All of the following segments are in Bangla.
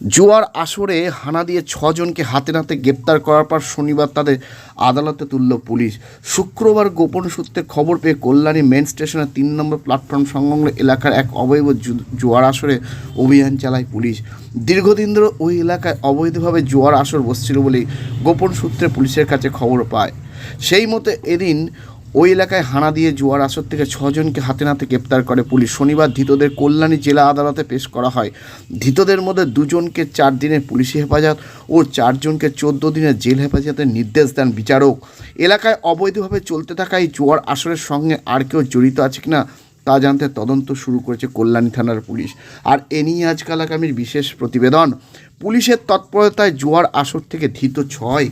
জুয়ার আসরে হানা দিয়ে ছজনকে হাতে নাতে গ্রেপ্তার করার পর শনিবার তাদের আদালতে তুলল পুলিশ। শুক্রবার গোপন সূত্রে খবর পেয়ে কল্যাণী মেন স্টেশনের তিন নম্বর প্ল্যাটফর্ম সংলগ্ন এলাকার এক অবৈধ জুয়ার আসরে অভিযান চালায় পুলিশ। দীর্ঘদিন ধরে ওই এলাকায় অবৈধভাবে জুয়ার আসর বসছিল বলেই গোপন সূত্রে পুলিশের কাছে খবর পায়। সেই মতো এদিন ওই এলাকায় হানা দিয়ে জুয়ার আসর থেকে ছজনকে হাতে নাতে গ্রেপ্তার করে পুলিশ। শনিবার ধৃতদের কল্যাণী জেলা আদালতে পেশ করা হয়। ধৃতদের মধ্যে দুজনকে চার দিনের পুলিশি হেফাজত ও চারজনকে চোদ্দ দিনের জেল হেফাজতের নির্দেশ দেন বিচারক। এলাকায় অবৈধভাবে চলতে থাকা এই জুয়ার আসরের সঙ্গে আর কেউ জড়িত আছে কিনা তা জানতে তদন্ত শুরু করেছে কল্যাণী থানার পুলিশ। আর এ নিয়ে আজকাল আগামীর বিশেষ প্রতিবেদন। পুলিশের তৎপরতায় জুয়ার আসর থেকে ধৃত ছয়।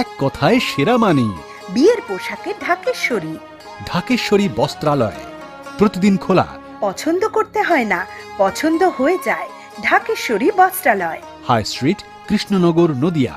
এক কথায় সেরা মানি। বিয়ের পোশাকে ঢাকেশ্বরী। ঢাকেশ্বরী বস্ত্রালয়। প্রতিদিন খোলা। পছন্দ করতে হয় না পছন্দ হয়ে যায়। ঢাকেশ্বরী বস্ত্রালয়। High street Krishnanagar Nadia.